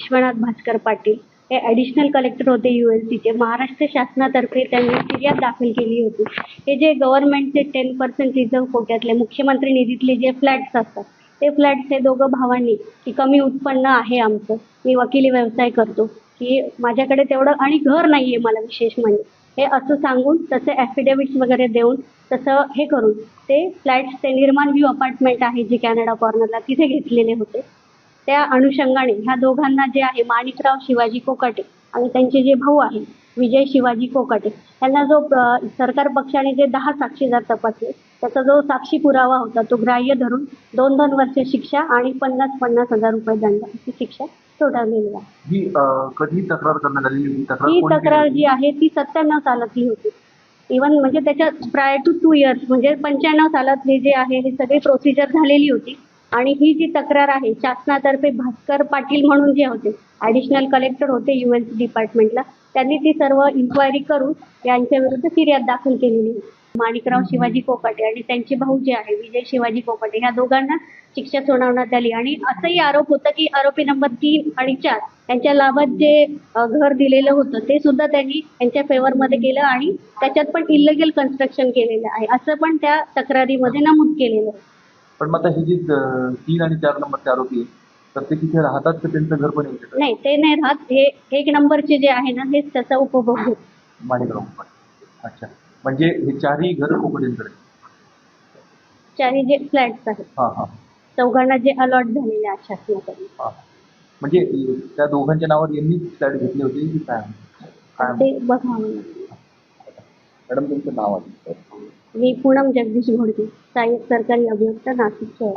विश्वनाथ भास्कर पाटील हे additional collector होते U L सीचे महाराष्ट्र शासनातर्फे त्यांनी फिर्याद दाखल केली होती. हे जे गव्हर्नमेंटचे टेन पर्सेंट रिझर्व कोट्यातले मुख्यमंत्री निधीतले जे फ्लॅट्स असतात ते फ्लॅट्स हे दोघं भावांनी की कमी उत्पन्न आहे आमचं मी वकिली व्यवसाय करतो की माझ्याकडे तेवढं आणि घर नाही आहे मला विशेष म्हणजे. हे असं सांगून तसे ॲफिडेविट्स वगैरे देऊन तसं हे करून ते फ्लॅट्स ते निर्माण व्ह्यू अपार्टमेंट आहे जे कॅनडा कॉर्नरला तिथे घेतलेले होते. त्या अनुषंगाने ह्या दोघांना जे आहे माणिकराव शिवाजी कोकाटे आणि त्यांचे जे भाऊ आहे विजय शिवाजी कोकाटे यांना जो सरकार पक्षाने जे दहा साक्षीदार तपासले त्याचा जो साक्षी पुरावा होता तो ग्राह्य धरून दोन दोन वर्ष शिक्षा आणि पन्नास पन्नास हजार रुपये दंड अशी शिक्षा ठोठावलेली आहे. ही कधी तक्रार करण्यात आलेली ही तक्रार जी आहे ती सत्त्याण्णव सालातली होती. इवन म्हणजे त्याच्या प्रायर टू टू इयर्स म्हणजे पंच्याण्णव सालातली जे आहे ही सगळी प्रोसिजर झालेली होती. आणि ही जी तक्रार आहे शासनातर्फे भास्कर पाटील म्हणून जे होते ॲडिशनल कलेक्टर होते यू एस डिपार्टमेंटला त्यांनी ती सर्व इन्क्वायरी करून यांच्या विरुद्ध फिर्याद दाखल केलेली. माणिकराव शिवाजी कोकाटे आणि त्यांचे भाऊ जे आहे विजय शिवाजी कोकाटे ह्या दोघांना शिक्षा सुनावण्यात आली. आणि असंही आरोप होता की आरोपी नंबर तीन आणि चार यांच्या लाभात जे घर दिलेलं होतं ते सुद्धा त्यांनी यांच्या फेवरमध्ये केलं आणि त्याच्यात पण इलिगल कन्स्ट्रक्शन केलेलं आहे. असं पण त्या तक्रारीमध्ये नमूद केलेलं आहे. पण मग आता हे जे अं, तीन आणि चार नंबरचे आरोपी आहेत, तर ते तिथे राहतात तर त्यांचं घर पण येऊ नाही ते नाही राहत. हे एक नंबरचे जे आहे ना हेच त्याचा उपभोग माणिकराव कोकाटे. अच्छा. म्हणजे हे चारही घर कोकड्यांकडे चारी जे फ्लॅट्स आहेत. हां हां. चौघांना जे अलॉट झालेले आहेत शासनाकडून हां. म्हणजे अं, त्या दोघांच्या नावावर यांनीच फ्लॅट घेतले होते की काय? काय ते बघावं लागेल मॅडम तुमचं नाव आहे. मी पूनम जगदीश घोडके सहाय्यक सरकारी अभियंता नाशिकचे आहे.